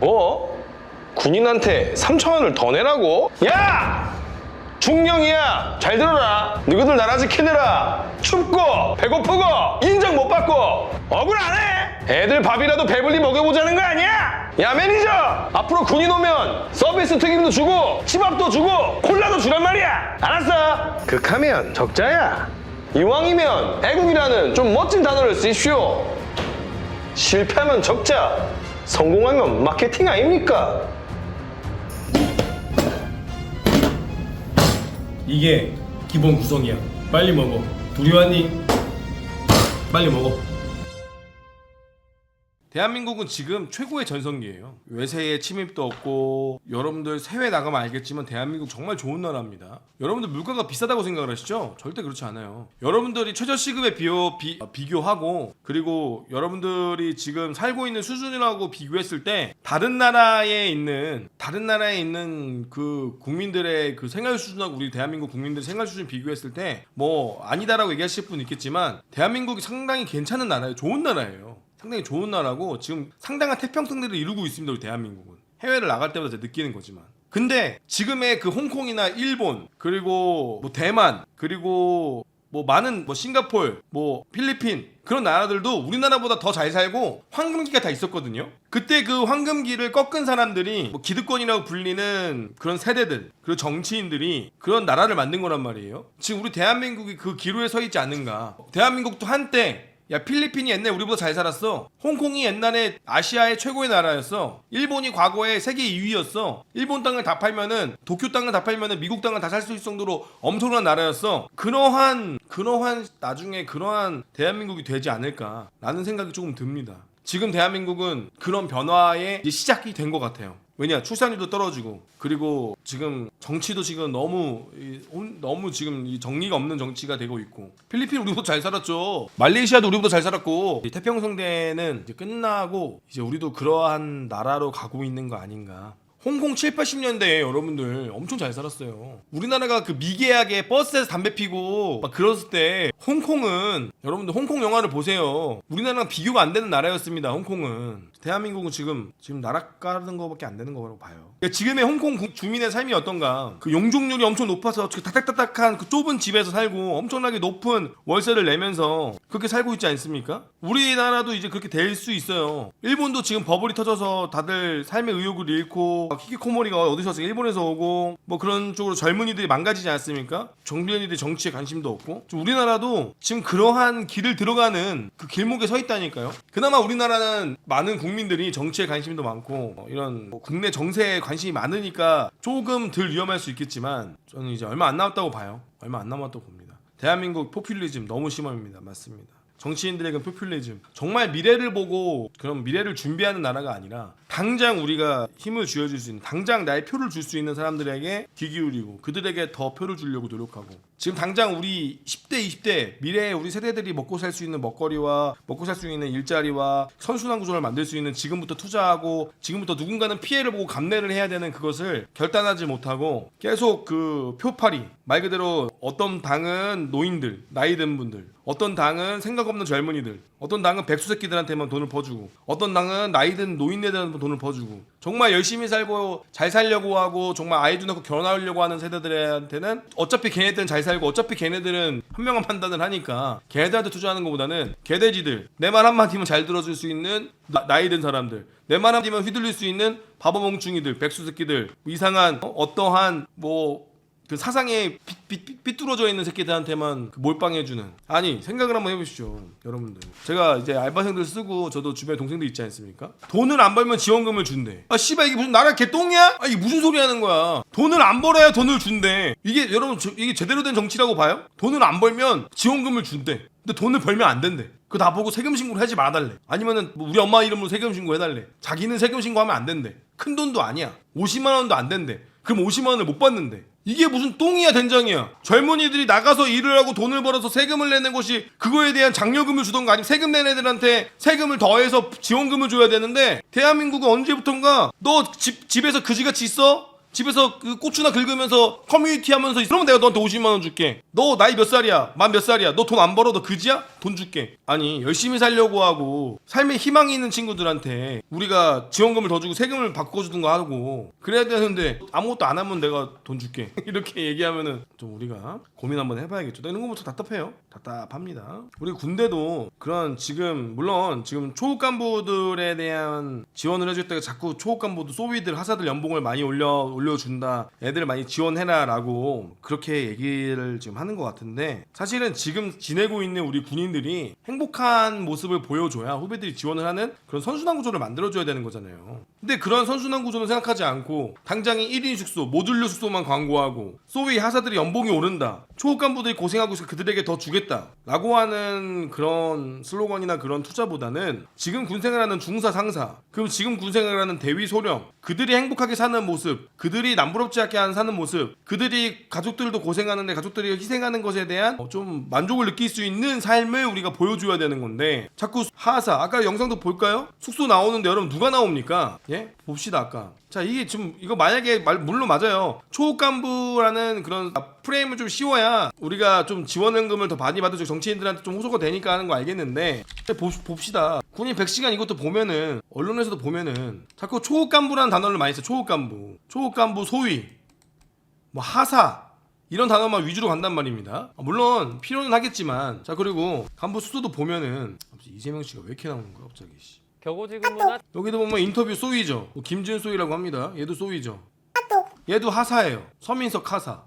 뭐? 군인한테 3천 원을 더 내라고? 야! 중령이야. 잘 들어라. 너희들 나라 지키느라 춥고 배고프고 인정 못 받고 억울 안 해. 애들 밥이라도 배불리 먹여보자는 거 아니야? 야 매니저 앞으로 군인 오면 서비스 특임도 주고 치밥도 주고 콜라도 주란 말이야. 알았어? 극하면 적자야. 이왕이면 애국이라는 좀 멋진 단어를 쓰십시오. 실패하면 적자, 성공하면 마케팅 아닙니까? 이게 기본 구성이야. 빨리 먹어. 왔니? 빨리 먹어. 대한민국은 지금 최고의 전성기예요. 외세의 침입도 없고 여러분들 해외 나가면 알겠지만 대한민국 정말 좋은 나라입니다. 여러분들 물가가 비싸다고 생각을 하시죠? 절대 그렇지 않아요. 여러분들이 최저 시급에 비교, 비, 어, 비교하고 그리고 여러분들이 지금 살고 있는 수준이라고 비교했을 때 다른 나라에 있는 다른 나라에 있는 그 국민들의 그 생활 수준하고 우리 대한민국 국민들의 생활 수준 비교했을 때 뭐 아니다라고 얘기하실 분 있겠지만 대한민국이 상당히 괜찮은 나라예요. 좋은 나라예요. 상당히 좋은 나라고 지금 상당한 태평성대를 이루고 있습니다. 우리 대한민국은 해외를 나갈 때마다 느끼는 거지만. 근데 지금의 그 홍콩이나 일본 그리고 뭐 대만 그리고 뭐 많은 뭐 싱가폴 뭐 필리핀 그런 나라들도 우리나라보다 더 잘 살고 황금기가 다 있었거든요. 그때 그 황금기를 꺾은 사람들이 뭐 기득권이라고 불리는 그런 세대들 그리고 정치인들이 그런 나라를 만든 거란 말이에요. 지금 우리 대한민국이 그 기로에 서 있지 않는가. 대한민국도 한때 야 필리핀이 옛날에 우리보다 잘 살았어. 홍콩이 옛날에 아시아의 최고의 나라였어. 일본이 과거에 세계 2위였어. 일본 땅을 다 팔면은 도쿄 땅을 다 팔면은 미국 땅을 다 살 수 있을 정도로 엄청난 나라였어. 그러한 그러한 나중에 그러한 대한민국이 되지 않을까라는 생각이 조금 듭니다. 지금 대한민국은 그런 변화의 시작이 된 것 같아요 왜냐 출산율도 떨어지고 그리고 지금 정치도 지금 너무 이, 혼- 너무 지금 이 정리가 없는 정치가 되고 있고. 필리핀 우리보다 잘 살았죠. 말레이시아도 우리보다 잘 살았고. 이 태평성대는 이제 끝나고 이제 우리도 그러한 나라로 가고 있는 거 아닌가 홍콩 7, 80년대에 여러분들 엄청 잘 살았어요. 우리나라가 그 미개하게 버스에서 담배 피고 막 그랬을 때 홍콩은 여러분들 홍콩 영화를 보세요. 우리나라랑 비교가 안 되는 나라였습니다. 홍콩은. 대한민국은 지금 지금 나락가는 거밖에 안 되는 거라고 봐요. 그러니까 지금의 홍콩 국- 주민의 삶이 어떤가? 그 용적률이 엄청 높아서 그 다닥다닥한 그 좁은 집에서 살고 엄청나게 높은 월세를 내면서 그렇게 살고 있지 않습니까? 우리나라도 이제 그렇게 될 수 있어요. 일본도 지금 버블이 터져서 다들 삶의 의욕을 잃고 막 히키코모리가 어디서? 일본에서 오고 뭐 그런 쪽으로 젊은이들이 망가지지 않습니까? 정비원이들이 정치에 관심도 없고 좀 우리나라도 지금 그러한 길을 들어가는 그 길목에 서 있다니까요. 그나마 우리나라는 많은 국민들이 정치에 관심도 많고 어, 이런 뭐 국내 정세에 관심이 많으니까 조금 덜 위험할 수 있겠지만 저는 이제 얼마 안 남았다고 봐요. 얼마 안 남았다고 봅니다. 대한민국 포퓰리즘 너무 심합니다. 맞습니다. 정치인들에게 포퓰리즘. 정말 미래를 보고 그런 미래를 준비하는 나라가 아니라 당장 우리가 힘을 쥐어줄 수 있는 당장 나의 표를 줄 수 있는 사람들에게 귀 기울이고 그들에게 더 표를 주려고 노력하고 지금 당장 우리 10대 20대 미래에 우리 세대들이 먹고 살 수 있는 먹거리와 먹고 살 수 있는 일자리와 선순환 구조를 만들 수 있는 지금부터 투자하고 지금부터 누군가는 피해를 보고 감내를 해야 되는 그것을 결단하지 못하고 계속 그 표팔이 말 그대로 어떤 당은 노인들 나이 든 분들 어떤 당은 생각 없는 젊은이들 어떤 당은 백수 새끼들한테만 돈을 퍼주고 어떤 당은 나이 든 노인네들한테 돈을 퍼주고 정말 열심히 살고 잘 살려고 하고 정말 아이도 낳고 결혼하려고 하는 세대들한테는 어차피 걔네들은 잘 살고 어차피 걔네들은 현명한 판단을 하니까 걔네들한테 투자하는 것보다는 개돼지들 내 말 한마디면 잘 들어줄 수 있는 나, 나이 든 사람들 내 말 한마디면 휘둘릴 수 있는 바보멍충이들 백수 새끼들 이상한 어, 어떠한 뭐 그 사상에 삐, 삐, 삐, 삐 뚤어져 있는 새끼들한테만 그 몰빵해주는. 아니 생각을 한번 해보시죠 여러분들. 제가 이제 알바생들 쓰고 저도 주변에 동생들 있지 않습니까? 돈을 안 벌면 지원금을 준대. 아 씨발 이게 무슨 나라 개똥이야? 아 이게 무슨 소리 하는 거야? 돈을 안 벌어야 돈을 준대. 이게 여러분 저- 이게 제대로 된 정치라고 봐요? 돈을 안 벌면 지원금을 준대. 근데 돈을 벌면 안 된대. 그거 다 보고 세금 신고를 하지 말아달래. 아니면은 뭐 우리 엄마 이름으로 세금 신고 해달래. 자기는 세금 신고하면 안 된대. 큰 돈도 아니야. 50만 원도 안 된대. 그럼 50만 원을 못 받는데 이게 무슨 똥이야 된장이야 젊은이들이 나가서 일을 하고 돈을 벌어서 세금을 내는 것이 그거에 대한 장려금을 주던가 아니면 세금 내는 애들한테 세금을 더해서 지원금을 줘야 되는데 대한민국은 언제부턴가 너 집, 집에서 그지같이 있어? 집에서 그 고추나 긁으면서 커뮤니티 하면서. 그러면 내가 너한테 50만 원 줄게 너 나이 몇 살이야 만 몇 살이야 너 돈 안 벌어 너 그지야? 돈 줄게. 아니 열심히 살려고 하고 삶에 희망이 있는 친구들한테 우리가 지원금을 더 주고 세금을 바꿔주든가 하고 그래야 되는데 아무것도 안 하면 내가 돈 줄게. 이렇게 얘기하면은 좀 우리가 고민 한번 해봐야겠죠. 이런 거부터 답답해요. 답답합니다. 우리 군대도 그런 지금 물론 지금 초급 간부들에 대한 지원을 해줄 때가 자꾸 초급 간부도 소위들 하사들 연봉을 많이 올려 올려준다. 애들 많이 지원해라라고 그렇게 얘기를 지금 하는 것 같은데 사실은 지금 지내고 있는 우리 군인들이 행복한 모습을 보여줘야 후배들이 지원을 하는 그런 선순환 구조를 만들어줘야 되는 거잖아요. 근데 그런 선순환 구조는 생각하지 않고 당장에 1인 숙소, 모듈러 숙소만 광고하고 소위 하사들이 연봉이 오른다. 초급 간부들이 고생하고 있어 그들에게 더 주겠다. 라고 하는 그런 슬로건이나 그런 투자보다는 지금 군생활하는 중사 상사, 그럼 지금 군생활하는 대위 소령, 그들이 행복하게 사는 모습, 그들이 남부럽지 않게 사는 모습, 그들이 가족들도 고생하는데 가족들이 희생하는 것에 대한 어, 좀 만족을 느낄 수 있는 삶을 우리가 보여줘야 되는 건데 자꾸 하사, 아까 영상도 볼까요? 숙소 나오는데 여러분 누가 나옵니까? 예? 봅시다 아까. 자 이게 지금 이거 만약에 말, 물론 맞아요. 초급 간부라는 그런 프레임을 좀 씌워야 우리가 좀 지원연금을 더 많이 받아주고 정치인들한테 좀 호소가 되니까 하는 거 알겠는데 봅, 봅시다. 군인 100시간 이것도 보면은 언론에서도 보면은 자꾸 초급 간부라는 단어를 많이 써. 초급 간부, 초급 간부 소위, 뭐 하사 이런 단어만 위주로 간단 말입니다. 아, 물론 필요는 하겠지만 자 그리고 간부 수도도 보면은 이재명 씨가 왜 이렇게 나오는 거야 갑자기 문화 여기도 보면 인터뷰 소위죠. 뭐 김지은 소위라고 합니다. 얘도 소위죠. 얘도 하사예요. 서민석 하사.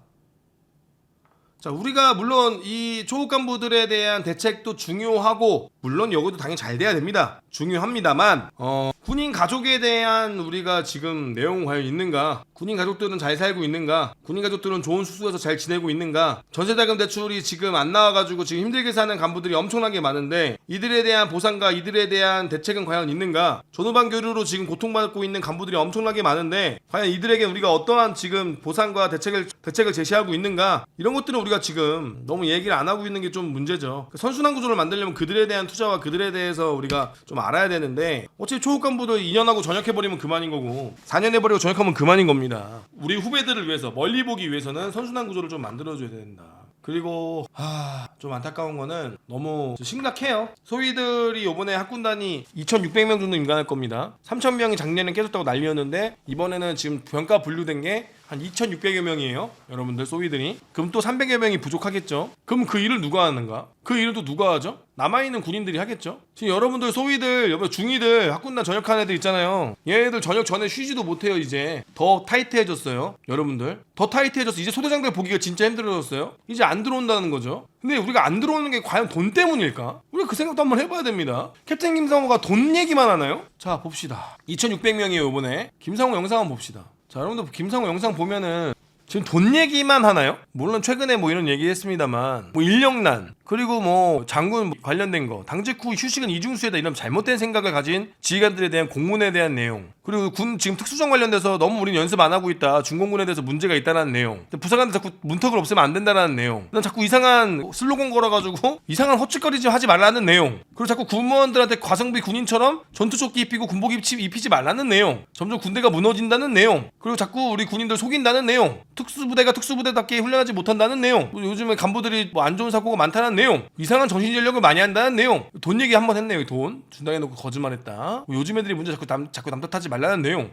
자, 우리가 물론 이 초급 간부들에 대한 대책도 중요하고 물론 여기도 당연히 잘 돼야 됩니다. 중요합니다만 어, 군인 가족에 대한 우리가 지금 내용 과연 있는가? 군인 가족들은 잘 살고 있는가? 군인 가족들은 좋은 숙소에서 잘 지내고 있는가? 전세자금 대출이 지금 안 나와가지고 지금 힘들게 사는 간부들이 엄청나게 많은데 이들에 대한 보상과 이들에 대한 대책은 과연 있는가? 전후반 교류로 지금 고통받고 있는 간부들이 엄청나게 많은데 과연 이들에게 우리가 어떠한 지금 보상과 대책을 대책을 제시하고 있는가? 이런 것들은 우리가 지금 너무 얘기를 안 하고 있는 게 좀 문제죠. 그 선순환 구조를 만들려면 그들에 대한 투자와 그들에 대해서 우리가 좀 알아야 되는데 어차피 초급 간부도 2년하고 전역해버리면 그만인 거고 4년 해버리고 전역하면 그만인 겁니다. 우리 후배들을 위해서 멀리 보기 위해서는 선순환 구조를 좀 만들어줘야 된다. 그리고 하, 좀 안타까운 거는 너무 심각해요. 소위들이 이번에 학군단이 2,600명 정도 임관할 겁니다. 3,000명이 작년에 깨졌다고 난리였는데 이번에는 지금 병가 분류된 게한 2,600여 명이에요. 여러분들 소위들이. 그럼 또 300여 명이 부족하겠죠. 그럼 그 일을 누가 하는가? 그 일을 또 누가 하죠? 남아있는 군인들이 하겠죠. 지금 여러분들 소위들, 여러분 중위들 학군단 전역한 애들 있잖아요. 얘네들 전역 전에 쉬지도 못해요 이제. 더 타이트해졌어요. 여러분들. 더 타이트해졌어. 이제 소대장들 보기가 진짜 힘들어졌어요. 이제 안 들어온다는 거죠. 근데 우리가 안 들어오는 게 과연 돈 때문일까? 우리가 그 생각도 한번 해봐야 됩니다. 캡틴 김상호가 돈 얘기만 하나요? 자 봅시다. 2,600명이에요 이번에. 김상호 영상 한번 봅시다. 자 여러분들 김상호 영상 보면은 지금 돈 얘기만 하나요? 물론 최근에 뭐 이런 얘기 했습니다만 뭐 인력난 그리고 뭐 장군 관련된 거 당직 후 휴식은 이중수에다 이런 잘못된 생각을 가진 지휘관들에 대한 공문에 대한 내용 그리고 군 지금 특수정 관련돼서 너무 우리는 연습 안 하고 있다 중공군에 대해서 문제가 있다는 내용 부사관들 자꾸 문턱을 없애면 안 된다는 내용 난 자꾸 이상한 슬로건 걸어가지고 이상한 헛짓거리지 하지 말라는 내용 그리고 자꾸 군무원들한테 과성비 군인처럼 전투조끼 입히고 군복 입지, 입히지 말라는 내용 점점 군대가 무너진다는 내용 그리고 자꾸 우리 군인들 속인다는 내용 특수부대가 특수부대답게 훈련하지 못한다는 내용 뭐 요즘에 간부들이 뭐 안 좋은 사고가 많다는 내용 이상한 정신전력을 많이 한다는 내용. 돈 얘기 한번 했네요 돈. 준다고 해놓고 거짓말했다. 뭐 요즘 애들이 문제 자꾸 남, 자꾸 남 탓하지 말라는 내용.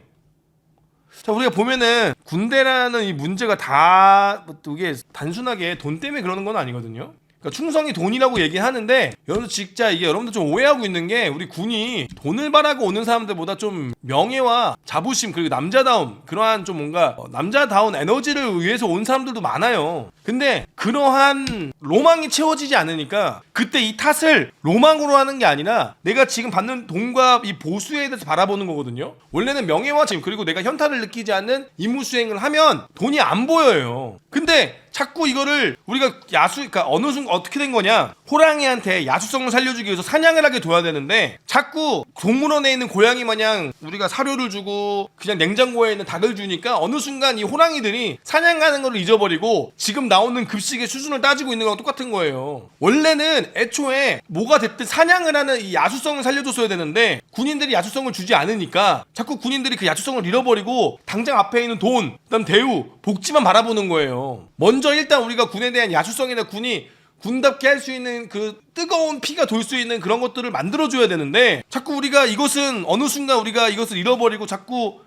자 우리가 보면은 군대라는 이 문제가 다뭐 이게 단순하게 돈 때문에 그러는 건 아니거든요. 그러니까 충성이 돈이라고 얘기하는데 여러분들 진짜 이게 여러분들 좀 오해하고 있는 게 우리 군이 돈을 바라고 오는 사람들보다 좀 명예와 자부심 그리고 남자다움 그러한 좀 뭔가 어, 남자다운 에너지를 위해서 온 사람들도 많아요. 근데 그러한 로망이 채워지지 않으니까 그때 이 탓을 로망으로 하는 게 아니라 내가 지금 받는 돈과 이 보수에 대해서 바라보는 거거든요. 원래는 명예와 짐 그리고 내가 현타를 느끼지 않는 임무 수행을 하면 돈이 안 보여요. 근데 자꾸 이거를 우리가 야수 그러니까 어느 순간 어떻게 된 거냐? 호랑이한테 야수성을 살려주기 위해서 사냥을 하게 둬야 되는데 자꾸 동물원에 있는 고양이 마냥 우리가 사료를 주고 그냥 냉장고에 있는 닭을 주니까 어느 순간 이 호랑이들이 사냥하는 걸 잊어버리고 지금 나오는 급식의 수준을 따지고 있는 거랑 똑같은 거예요. 원래는 애초에 뭐가 됐든 사냥을 하는 이 야수성을 살려줬어야 되는데 군인들이 야수성을 주지 않으니까 자꾸 군인들이 그 야수성을 잃어버리고 당장 앞에 있는 돈 그다음 대우 복지만 바라보는 거예요. 먼저 일단 우리가 군에 대한 야수성이나 군이 군답게 할 수 있는 그 뜨거운 피가 돌 수 있는 그런 것들을 만들어줘야 되는데 자꾸 우리가 이것은 어느 순간 우리가 이것을 잃어버리고 자꾸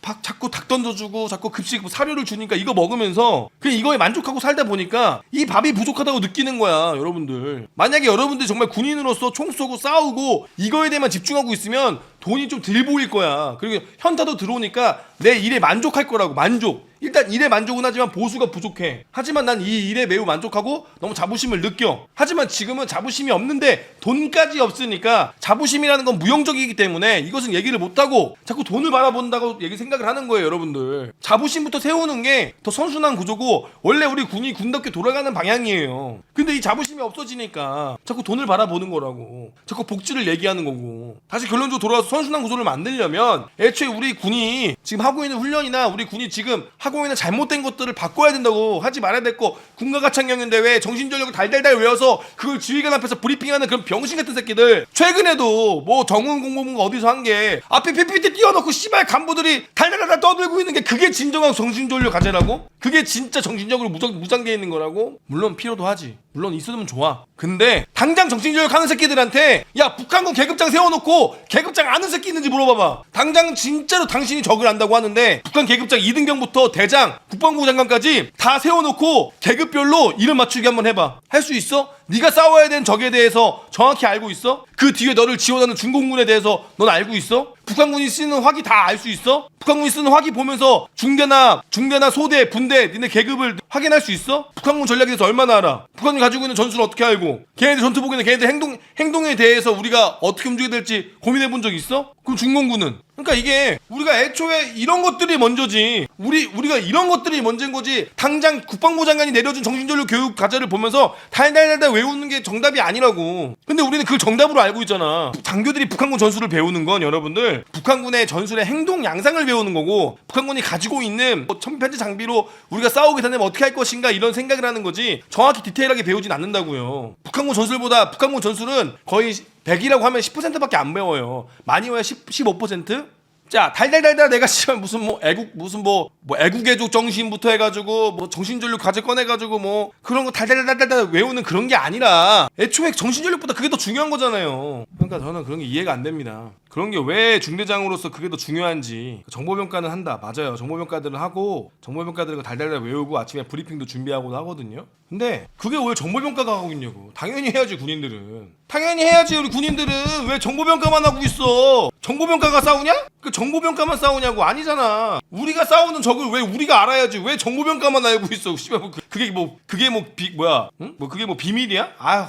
박 자꾸 닭 던져주고 자꾸 급식 뭐 사료를 주니까 이거 먹으면서 그냥 이거에 만족하고 살다 보니까 이 밥이 부족하다고 느끼는 거야 여러분들. 만약에 여러분들 정말 군인으로서 총 쏘고 싸우고 이거에 대해만 집중하고 있으면 돈이 좀 덜 보일 거야. 그리고 현타도 들어오니까 내 일에 만족할 거라고 만족 일단 일에 만족은 하지만 보수가 부족해. 하지만 난 이 일에 매우 만족하고 너무 자부심을 느껴. 하지만 지금은 자부심이 없는데 돈까지 없으니까 자부심이라는 건 무용적이기 때문에 이것은 얘기를 못하고 자꾸 돈을 바라본다고 얘기 생각을 하는 거예요, 여러분들. 자부심부터 세우는 게 더 선순환 구조고 원래 우리 군이 군답게 돌아가는 방향이에요. 근데 이 자부심이 없어지니까 자꾸 돈을 바라보는 거라고. 자꾸 복지를 얘기하는 거고. 다시 결론적으로 돌아와서 선순환 구조를 만들려면 애초에 우리 군이 지금 하고 있는 훈련이나 우리 군이 지금 하고 있는 잘못된 것들을 바꿔야 된다고 하지 말아야 됐고 군가가창경인데 왜 정신전력을 달달달 외워서 그걸 지휘관 앞에서 브리핑하는 그런 병신 같은 새끼들 최근에도 뭐 정훈 공보부가 어디서 한 게 앞에 PPT 띄워놓고 씨발 간부들이 달달달 떠들고 있는 게 그게 진정한 정신전력 과제라고? 그게 진짜 정신적으로 무장, 무장돼 있는 거라고? 물론 필요도 하지 물론 있으면 좋아. 근데 당장 정신전력 하는 새끼들한테 야 북한군 계급장 세워놓고 계급장 아는 새끼 있는지 물어봐봐. 당장 진짜로 당신이 적을 안다고 하는데 북한 계급장 2등병부터 대장 국방부 장관까지 다 세워놓고 계급별로 이름 맞추기 한번 해봐. 할 수 있어? 네가 싸워야 되는 적에 대해서 정확히 알고 있어? 그 뒤에 너를 지원하는 중공군에 대해서 넌 알고 있어? 북한군이 쓰는 화기 다 알 수 있어? 북한군이 쓰는 화기 보면서 중대나 중대나 소대 분대 니네 계급을 확인할 수 있어? 북한군 전략에 대해서 얼마나 알아? 북한군이 가지고 있는 전술을 어떻게 알고? 걔네들 전투복에는 걔네들 행동 행동에 대해서 우리가 어떻게 움직여야 될지 고민해 본 적 있어? 그럼 중공군은? 그러니까 이게 우리가 애초에 이런 것들이 먼저지. 우리 우리가 이런 것들이 먼저인 거지. 당장 국방부 장관이 내려준 정신전력 교육 과제를 보면서 달달달달 외우는 게 정답이 아니라고. 근데 우리는 그걸 정답으로 알고 있잖아. 장교들이 북한군 전술을 배우는 건 여러분들 북한군의 전술의 행동 양상을 배우는 거고 북한군이 가지고 있는 뭐 천편지 장비로 우리가 싸우게 되면 어떻게 할 것인가 이런 생각을 하는 거지. 정확히 디테일하게 배우진 않는다고요. 북한군 전술보다 북한군 전술은 거의 100이라고 하면 10%밖에 안 배워요. 많이 와야 10, 15%? 자, 달달달달 내가 씨발 무슨 뭐 애국 무슨 뭐, 뭐 애국애족 정신부터 해가지고 뭐 정신전력 과제 꺼내가지고 뭐 그런 거 달달달달달 외우는 그런 게 아니라 애초에 정신전력보다 그게 더 중요한 거잖아요. 그러니까 저는 그런 게 이해가 안 됩니다. 그런 게 왜 중대장으로서 그게 더 중요한지 정보평가는 한다 맞아요 정보평가들은 하고 정보평가들은 그 달달달 외우고 아침에 브리핑도 준비하고 하거든요 근데 그게 왜 정보평가가 하고 있냐고 당연히 해야지 군인들은 당연히 해야지 우리 군인들은. 왜 정보평가만 하고 있어? 정보평가가 싸우냐? 그 정보평가만 싸우냐고. 아니잖아. 우리가 싸우는 적을 왜 우리가 알아야지. 왜 정보평가만 알고 있어? 씨발 뭐 그- 그게 뭐 그게 뭐 비 뭐야? 응? 뭐 그게 뭐 비밀이야? 아휴.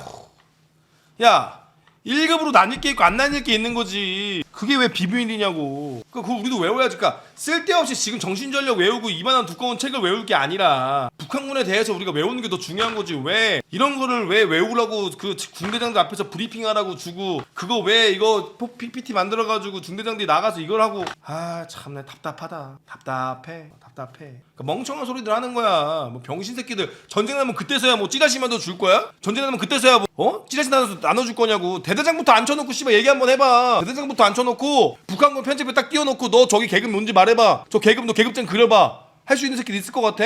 야 1급으로 나뉠 게 있고 안 나뉠 게 있는 거지. 그게 왜 비밀이냐고. 그 그거 우리도 외워야지. 그러니까 쓸데없이 지금 정신전력 외우고 이만한 두꺼운 책을 외울 게 아니라 북한군에 대해서 우리가 외우는 게 더 중요한 거지. 왜 이런 거를 왜 외우라고 그 중대장들 앞에서 브리핑하라고 주고 그거 왜 이거 포- PPT 만들어 가지고 중대장들이 나가서 이걸 하고 아 참내 답답하다. 답답해. 답답해. 그러니까 멍청한 소리들 하는 거야. 뭐 병신 새끼들 전쟁 나면 그때서야 뭐 찌라시 만도 줄 거야? 전쟁 나면 그때서야 뭐 어? 찌라시 나눠서 나눠줄 거냐고. 대대장부터 앉혀놓고 씨발 얘기 한번 해봐. 대대장부터 앉혀놓고 북한군 편집에 딱 띄워놓고 너 저기 계급 뭔지 말해봐. 저 계급 너 계급장 그려봐. 할 수 있는 새끼 있을 것 같아?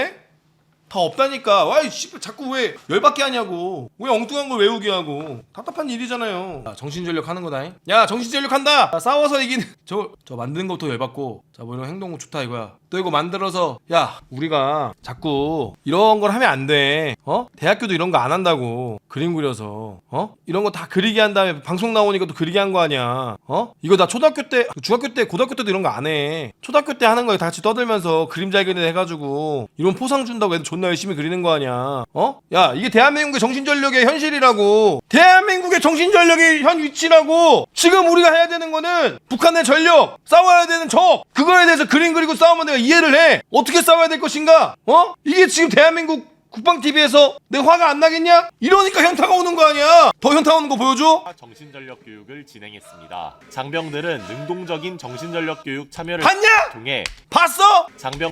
다 없다니까. 와이 씨발 자꾸 왜 열받게 하냐고. 왜 엉뚱한 걸 외우게 하고. 답답한 일이잖아요. 자, 정신전력 하는 거다. 야 정신전력 한다. 자, 싸워서 이기는 저저 만드는 것도 열받고. 자 뭐 이런 행동 좋다 이거야. 또 이거 만들어서 야 우리가 자꾸 이런 걸 하면 안 돼. 어? 대학교도 이런 거 안 한다고. 그림 그려서 어? 이런 거 다 그리게 한 다음에 방송 나오니까 또 그리게 한 거 아니야. 어? 이거 나 초등학교 때 중학교 때 고등학교 때도 이런 거 안 해. 초등학교 때 하는 거다 같이 떠들면서 그림 잘 그리는 해가지고 이런 포상 준다고 애들 존나 열심히 그리는 거 아니야. 어? 야 이게 대한민국의 정신전력의 현실이라고. 대한민국의 정신전력의 현 위치라고. 지금 우리가 해야 되는 거는 북한의 전력 싸워야 되는 적 그거에 대해서 그림 그리고 싸우면 내가 이해를 해. 어떻게 싸워야 될 것인가? 어? 이게 지금 대한민국 국방 TV에서 내 화가 안 나겠냐? 이러니까 현타가 오는 거 아니야? 더 현타 오는 거 보여줘? 정신전력 교육을 진행했습니다. 장병들은 능동적인 정신전력 교육 참여를 봤냐? 통해 봤어? 장병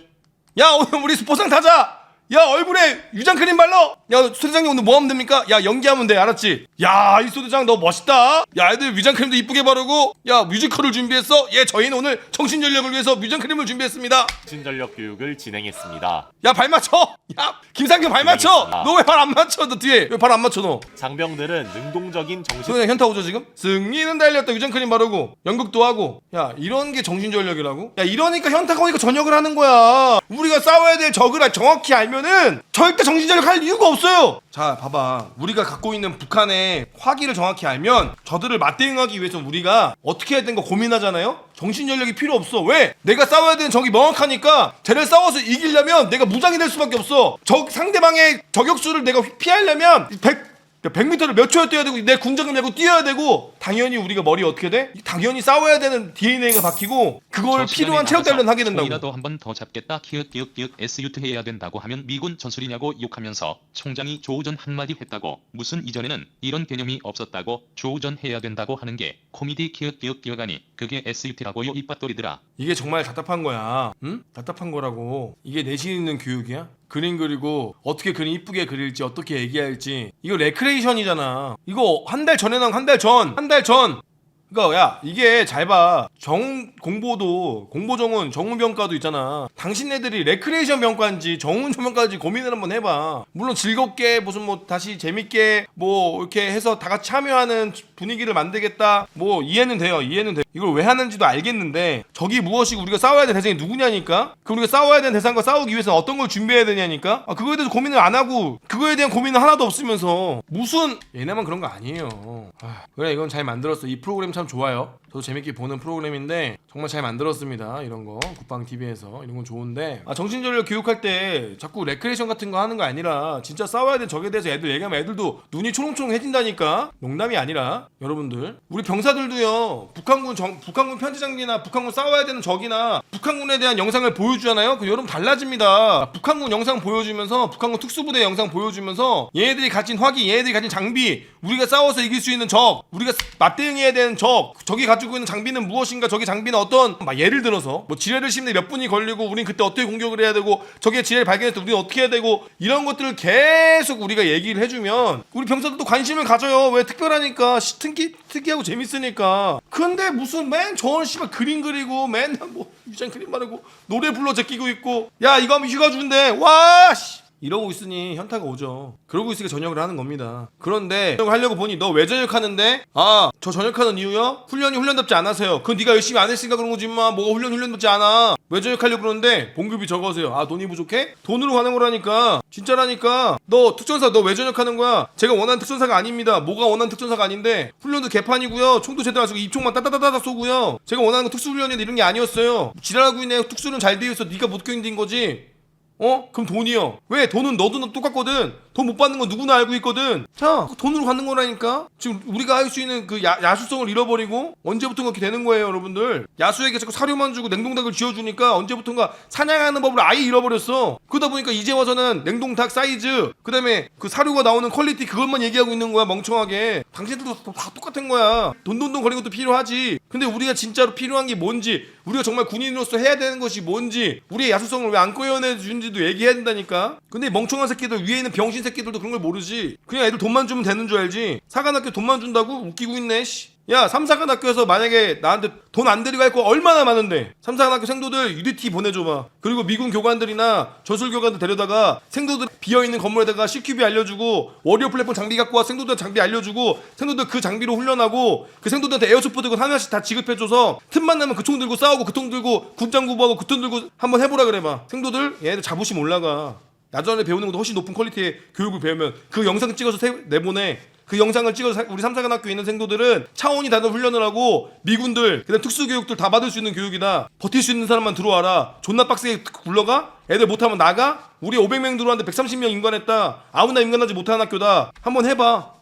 야 오늘 우리 포상 타자. 야 얼굴에 유장 크림 발라! 야 소대장님 오늘 뭐 하면 됩니까? 야 연기하면 돼 알았지? 야 이 소대장 너 멋있다! 야 애들 유장 크림도 이쁘게 바르고 야 뮤지컬을 준비했어? 예 저희는 오늘 정신전력을 위해서 유장 크림을 준비했습니다. 정신전력 교육을 진행했습니다. 야발 맞춰! 야 김상규 발 맞춰! 아. 너왜 발 안 맞춰 너 뒤에? 왜 발 안 맞춰 너? 장병들은 능동적인 정신 소대장 현타 오죠 지금? 승리는 달렸다 유장 크림 바르고 연극도 하고. 야 이런 게 정신전력이라고? 야 이러니까 현타가 오니까 전역을 하는 거야. 우리가 싸워야 될 적을 정확히 알면 은 절대 정신전력 할 이유가 없어요. 자 봐봐. 우리가 갖고 있는 북한의 화기를 정확히 알면 저들을 맞대응하기 위해서 우리가 어떻게 해야 되는 거 고민하잖아요? 정신전력이 필요 없어. 왜? 내가 싸워야 되는 적이 명확하니까 쟤를 싸워서 이기려면 내가 무장이 될 수밖에 없어. 적 상대방의 저격수를 내가 피하려면 100 100m를 몇 초에 뛰어야 되고 내 군장을 메고 뛰어야 되고 당연히 우리가 머리 어떻게 돼? 당연히 싸워야 되는 DNA가 박히고 그걸 필요한 체력 단련 하게 된다고. 총이라도 한 번 더 잡겠다. 키읔 키읔 키읔 SUT 해야 된다고 하면 미군 전술이냐고 욕하면서 총장이 조우전 한마디 했다고 무슨 이전에는 이런 개념이 없었다고 조우전 해야 된다고 하는 게 코미디 키읔 키읔 키읔하니 그게 SUT라고요 이빠돌이들아. 이게 정말 답답한 거야. 응? 답답한 거라고. 이게 내신 있는 교육이야? 그림 그리고 어떻게 그림 이쁘게 그릴지 어떻게 얘기할지 이거 레크레이션이잖아. 이거 한 달 전에 나온 한달 전, 한 달 전. 그러니까 야 이게 잘 봐. 정 공보도 공보 정원 정훈 병과도 있잖아. 당신네들이 레크레이션 병과인지 정훈 병과인지 고민을 한번 해봐. 물론 즐겁게 무슨 뭐 다시 재밌게 뭐 이렇게 해서 다 같이 참여하는 분위기를 만들겠다. 뭐 이해는 돼요. 이해는 돼. 이걸 왜 하는지도 알겠는데 적이 무엇이고 우리가 싸워야 될 대상이 누구냐니까. 그 우리가 싸워야 되는 대상과 싸우기 위해서 어떤 걸 준비해야 되냐니까. 아, 그거에 대해서 고민을 안 하고 그거에 대한 고민은 하나도 없으면서 무슨 얘네만 그런 거 아니에요. 아, 그래 이건 잘 만들었어. 이 프로그램 참 좋아요. 저도 재밌게 보는 프로그램인데 정말 잘 만들었습니다. 이런 거 국방 TV에서 이런 건 좋은데 아, 정신전력 교육할 때 자꾸 레크레이션 같은 거 하는 거 아니라 진짜 싸워야 되는 적에 대해서 애들 얘기하면 애들도 눈이 초롱초롱해진다니까 농담이 아니라 여러분들 우리 병사들도요 북한군 정, 북한군 편지장비나 북한군 싸워야 되는 적이나 북한군에 대한 영상을 보여주잖아요. 그 여러분 달라집니다. 북한군 영상 보여주면서 북한군 특수부대 영상 보여주면서 얘네들이 가진 화기, 얘네들이 가진 장비, 우리가 싸워서 이길 수 있는 적, 우리가 맞대응해야 되는 적, 적이 가지고 있는 장비는 무엇인가, 적의 장비는 어떤 막 예를 들어서 뭐 지뢰를 씹는 몇 분이 걸리고 우린 그때 어떻게 공격을 해야 되고 적의 지뢰를 발견했을 때 우리는 어떻게 해야 되고 이런 것들을 계속 우리가 얘기를 해주면 우리 병사들도 관심을 가져요. 왜 특별하니까 시- 특이 특이하고 재밌으니까. 근데 무슨 맨 저런 씨발 그림 그리고 맨날 뭐 유장 그림 바르고 노래 불러 제끼고 있고 야 이거 하면 휴가 준대 와 씨. 이러고 있으니 현타가 오죠. 그러고 있으니까 전역을 하는 겁니다. 그런데 전역을 하려고 보니 너 왜 전역하는데? 아, 저 전역하는 이유요? 훈련이 훈련답지 않아서요. 그건 네가 열심히 안 했으니까 그런 거지 마. 뭐가 훈련 훈련답지 않아. 왜 전역하려고 그러는데 봉급이 적어서요. 아, 돈이 부족해? 돈으로 가는 거라니까. 진짜라니까. 너 특전사 너 왜 전역하는 거야? 제가 원하는 특전사가 아닙니다. 뭐가 원하는 특전사가 아닌데 훈련도 개판이고요. 총도 제대로 안 쏘고 입총만 따따따따 쏘고요. 제가 원하는 건 특수훈련인데 이런 게 아니었어요. 지랄하고 있네. 특수는 잘 되어 있어. 네가 못 견딘 거지. 어? 그럼 돈이요. 왜? 돈은 너도 똑같거든. 돈 못 받는 건 누구나 알고 있거든. 자, 그 돈으로 갖는 거라니까. 지금 우리가 할 수 있는 그 야, 야수성을 잃어버리고 언제부턴가 그렇게 되는 거예요, 여러분들. 야수에게 자꾸 사료만 주고 냉동닭을 쥐어주니까 언제부턴가 사냥하는 법을 아예 잃어버렸어. 그러다 보니까 이제 와서는 냉동닭 사이즈, 그 다음에 그 사료가 나오는 퀄리티 그것만 얘기하고 있는 거야, 멍청하게. 당신들도 다 똑같은 거야. 돈돈돈 거리는 것도 필요하지. 근데 우리가 진짜로 필요한 게 뭔지, 우리가 정말 군인으로서 해야 되는 것이 뭔지, 우리의 야수성을 왜 안 꺼내내 주는지도 얘기해야 된다니까. 근데 멍청한 새끼들 위에 있는 병신 새끼들도 그런 걸 모르지. 그냥 애들 돈만 주면 되는 줄 알지. 사관학교 돈만 준다고 웃기고 있네. 씨. 야, 삼사관학교에서 만약에 나한테 돈 안 데리고 갈거 얼마나 많은데 삼사관학교 생도들 UDT 보내줘봐 그리고 미군 교관들이나 저술교관들 데려다가 생도들 비어있는 건물에다가 CQB 알려주고 워리어 플랫폼 장비 갖고 와 생도들 장비 알려주고 생도들 그 장비로 훈련하고 그 생도들한테 에어소프 들고 하나씩 다 지급해줘서 틈만 나면 그 총 들고 싸우고 그 총 들고 군장 구부하고 그총 들고 한번 해보라 그래봐 생도들 얘네들 자부심 올라가 야전에 배우는 것도 훨씬 높은 퀄리티의 교육을 배우면 그 영상 찍어서 세- 내보내. 그 영상을 찍어서 사- 우리 삼사관학교에 있는 생도들은 차원이 다른 훈련을 하고 미군들 그다음 특수교육들 다 받을 수 있는 교육이다. 버틸 수 있는 사람만 들어와라. 존나 빡세게 굴러가? 애들 못하면 나가? 우리 500명 들어왔는데 130명 인관했다. 아무나 인관하지 못하는 학교다. 한번 해봐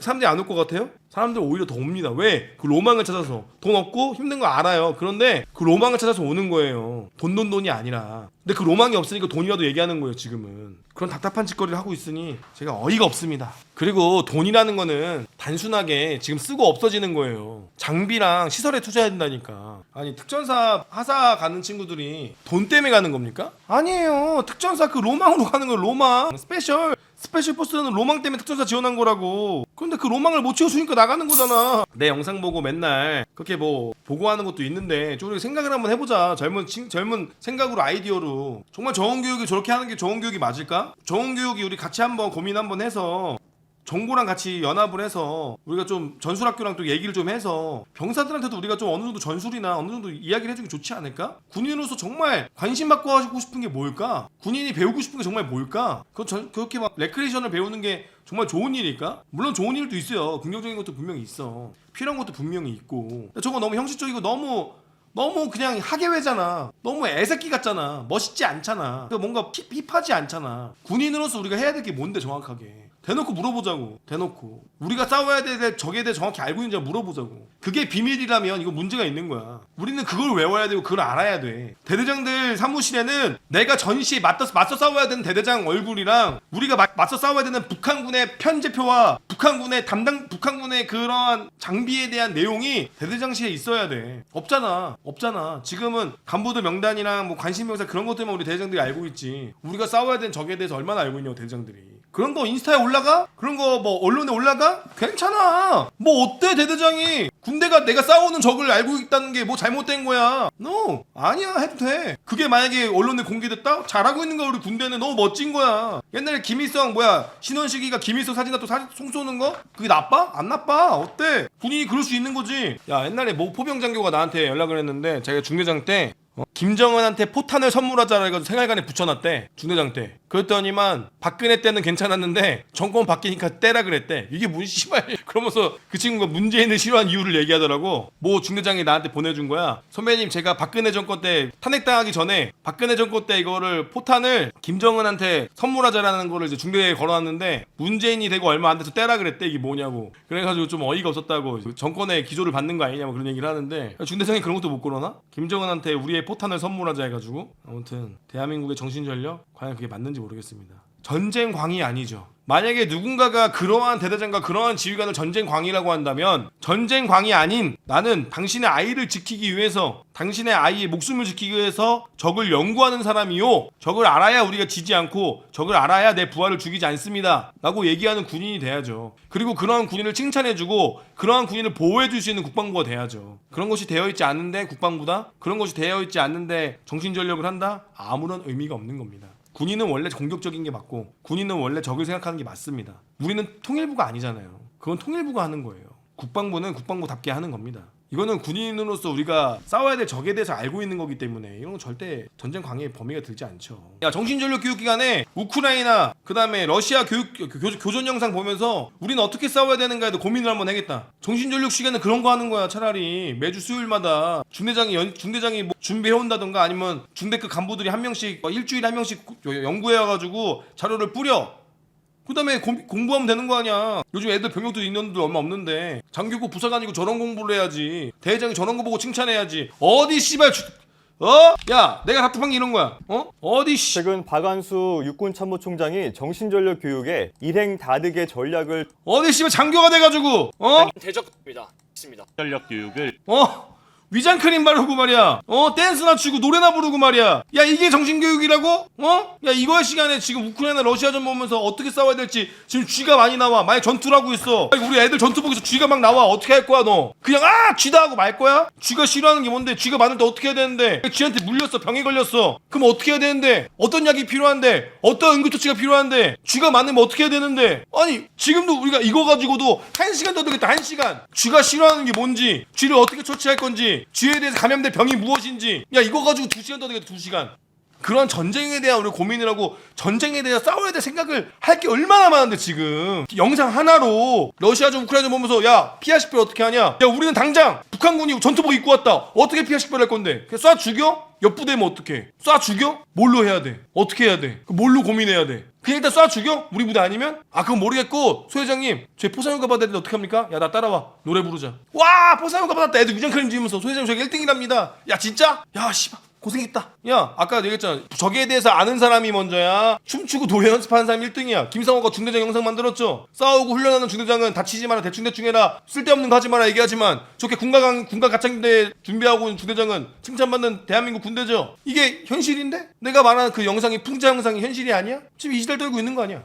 사람들이 안 올 것 같아요? 사람들 오히려 더 옵니다. 왜? 그 로망을 찾아서 돈 없고 힘든 거 알아요. 그런데 그 로망을 찾아서 오는 거예요. 돈 돈 돈이 아니라. 근데 그 로망이 없으니까 돈이라도 얘기하는 거예요. 지금은 그런 답답한 짓거리를 하고 있으니 제가 어이가 없습니다. 그리고 돈이라는 거는 단순하게 지금 쓰고 없어지는 거예요. 장비랑 시설에 투자해야 된다니까. 아니 특전사 하사 가는 친구들이 돈 때문에 가는 겁니까? 아니에요. 특전사 그 로망으로 가는 거예요. 로망 스페셜 스페셜 포스는 로망 때문에 특전사 지원한 거라고. 그런데 그 로망을 못 채워주니까 나가는 거잖아. 내 영상 보고 맨날 그렇게 뭐 보고하는 것도 있는데 좀 생각을 한번 해보자. 젊은 친, 젊은 생각으로 아이디어로 정말 좋은 교육이 저렇게 하는 게 좋은 교육이 맞을까? 좋은 교육이 우리 같이 한번 고민 한번 해서 정보랑 같이 연합을 해서 우리가 좀 전술학교랑 또 얘기를 좀 해서 병사들한테도 우리가 좀 어느 정도 전술이나 어느 정도 이야기를 해주기 좋지 않을까? 군인으로서 정말 관심 받고 하고 싶은 게 뭘까? 군인이 배우고 싶은 게 정말 뭘까? 그 전, 그렇게 막 레크레이션을 배우는 게 정말 좋은 일일까? 물론 좋은 일도 있어요. 긍정적인 것도 분명히 있어. 필요한 것도 분명히 있고. 저거 너무 형식적이고 너무 너무 그냥 하계회잖아. 너무 애새끼 같잖아. 멋있지 않잖아. 그 뭔가 힙, 힙하지 않잖아. 군인으로서 우리가 해야 될 게 뭔데 정확하게. 대놓고 물어보자고. 대놓고. 우리가 싸워야 될 적에 대해 정확히 알고 있는지 물어보자고. 그게 비밀이라면 이거 문제가 있는 거야. 우리는 그걸 외워야 되고 그걸 알아야 돼. 대대장들 사무실에는 내가 전시에 맞서, 맞서 싸워야 되는 대대장 얼굴이랑 우리가 맞, 맞서 싸워야 되는 북한군의 편제표와 북한군의 담당 북한군의 그러한 장비에 대한 내용이 대대장실에 있어야 돼. 없잖아. 없잖아. 지금은 간부들 명단이랑 뭐 관심병사 그런 것들만 우리 대대장들이 알고 있지. 우리가 싸워야 되는 적에 대해서 얼마나 알고 있냐고 대대장들이. 그런 거 인스타에 올라가? 그런 거 뭐 언론에 올라가? 괜찮아. 뭐 어때 대대장이 군대가 내가 싸우는 적을 알고 있다는 게 뭐 잘못된 거야? No 아니야 해도 돼. 그게 만약에 언론에 공개됐다? 잘하고 있는 거 우리 군대는 너무 멋진 거야. 옛날에 김일성 뭐야 신원식이가 김일성 사진다 또 사진 송 쏘는 거? 그게 나빠? 안 나빠. 어때? 군인이 그럴 수 있는 거지. 야 옛날에 모 포병 장교가 나한테 연락을 했는데 자기가 중대장 때 어? 김정은한테 포탄을 선물하자라 해가지고 생활관에 붙여놨대 중대장 때 그랬더니만 박근혜 때는 괜찮았는데 정권 바뀌니까 떼라 그랬대. 이게 뭔 씨발. 그러면서 그 친구가 문재인을 싫어한 이유를 얘기하더라고. 모 중대장이 나한테 보내준 거야. 선배님 제가 박근혜 정권 때 탄핵당하기 전에 박근혜 정권 때 이거를 포탄을 김정은한테 선물하자라는 거를 이제 중대에 걸어놨는데 문재인이 되고 얼마 안 돼서 떼라 그랬대. 이게 뭐냐고. 그래가지고 좀 어이가 없었다고 정권의 기조를 받는 거 아니냐 뭐 그런 얘기를 하는데 중대장이 그런 것도 못 걸어나? 김정은한테 우리의 포탄을 선물하자 해가지고. 아무튼 대한민국의 정신전력 과연 그게 맞는지 모르겠습니다. 전쟁 광이 아니죠. 만약에 누군가가 그러한 대대장과 그러한 지휘관을 전쟁 광이라고 한다면 전쟁 광이 아닌 나는 당신의 아이를 지키기 위해서 당신의 아이의 목숨을 지키기 위해서 적을 연구하는 사람이요. 적을 알아야 우리가 지지 않고 적을 알아야 내 부하를 죽이지 않습니다. 라고 얘기하는 군인이 돼야죠. 그리고 그러한 군인을 칭찬해주고 그러한 군인을 보호해줄 수 있는 국방부가 돼야죠. 그런 것이 되어 있지 않는데 국방부다? 그런 것이 되어 있지 않는데 정신전력을 한다? 아무런 의미가 없는 겁니다 군인은 원래 공격적인 게 맞고 군인은 원래 적을 생각하는 게 맞습니다. 우리는 통일부가 아니잖아요. 그건 통일부가 하는 거예요. 국방부는 국방부답게 하는 겁니다. 이거는 군인으로서 우리가 싸워야 될 적에 대해서 알고 있는 거기 때문에 이런 건 절대 전쟁 광해의 범위가 들지 않죠. 야 정신전력 교육 기간에 우크라이나 그다음에 러시아 교육 교, 교전 영상 보면서 우리는 어떻게 싸워야 되는가에도 고민을 한번 해야겠다. 정신전력 시간에 그런 거 하는 거야 차라리 매주 수요일마다 중대장이 연, 중대장이 뭐 준비해 온다던가 아니면 중대급 간부들이 한 명씩 어, 일주일에 한 명씩 연구해 와가지고 자료를 뿌려. 그 다음에 공, 공부하면 되는 거 아니야. 요즘 애들 병력도 인원도 얼마 없는데 장교고 부사관이고 저런 공부를 해야지. 대장이 저런 거 보고 칭찬해야지. 어디 씨발 주, 어? 야, 내가 답답한 게 이런 거야. 어? 어디 씨. 최근 박안수 육군 참모총장이 정신전력 교육에 일행 다득의 전략을 어디 씨발 장교가 돼가지고 어? 대적입니다. 있습니다. 전력 교육을 어? 위장 크림 바르고 말이야. 어? 댄스나 추고 노래나 부르고 말이야. 야 이게 정신교육이라고? 어? 야 이거 시간에 지금 우크라이나 러시아전 보면서 어떻게 싸워야 될지 지금 쥐가 많이 나와. 만약 전투를 하고 있어. 우리 애들 전투 보고서 쥐가 막 나와. 어떻게 할 거야 너? 그냥 아 쥐다 하고 말 거야? 쥐가 싫어하는 게 뭔데? 쥐가 많을 때 어떻게 해야 되는데? 쥐한테 물렸어. 병에 걸렸어. 그럼 어떻게 해야 되는데? 어떤 약이 필요한데? 어떤 응급조치가 필요한데? 쥐가 많으면 어떻게 해야 되는데? 아니 지금도 우리가 이거 가지고도 한 시간 더 되겠다. 한 시간. 쥐가 싫어하는 게 뭔지, 쥐를 어떻게 처치할 건지, 쥐에 대해서 감염될 병이 무엇인지. 야 이거 가지고 두 시간 더 되겠다. 두 시간. 그런 전쟁에 대한 우리 고민을 하고 전쟁에 대해 싸워야 될 생각을 할 게 얼마나 많은데 지금 영상 하나로 러시아전 우크라이나전 보면서 야 피아 식별 어떻게 하냐 야 우리는 당장 북한군이 전투복 입고 왔다 어떻게 피아 식별할 건데 그냥 쏴 죽여? 옆 부대면 어떡해 쏴 죽여? 뭘로 해야 돼? 어떻게 해야 돼? 그 뭘로 고민해야 돼? 그냥 일단 쏴 죽여? 우리 부대 아니면? 아 그건 모르겠고 소 회장님 제 포상휴가 받아야 되는데 어떻게 합니까? 야 나 따라와 노래 부르자 와 포상휴가 받았다 애들 위장 크림 지으면서 소 회장님 저기 1등이랍니다 야 진짜? 야 씨발 고생했다. 야, 아까 얘기했잖아. 저기에 대해서 아는 사람이 먼저야. 춤추고 노래 연습하는 사람이 1등이야. 김상호가 중대장 영상 만들었죠. 싸우고 훈련하는 중대장은 다치지 마라, 대충대충 해라. 쓸데없는 거 하지 마라 얘기하지만 저렇게 군가 군가 가창대 준비하고 있는 중대장은 칭찬받는 대한민국 군대죠. 이게 현실인데? 내가 말하는 그 영상이 풍자 영상이 현실이 아니야? 지금 이 시대를 떨고 있는 거 아니야?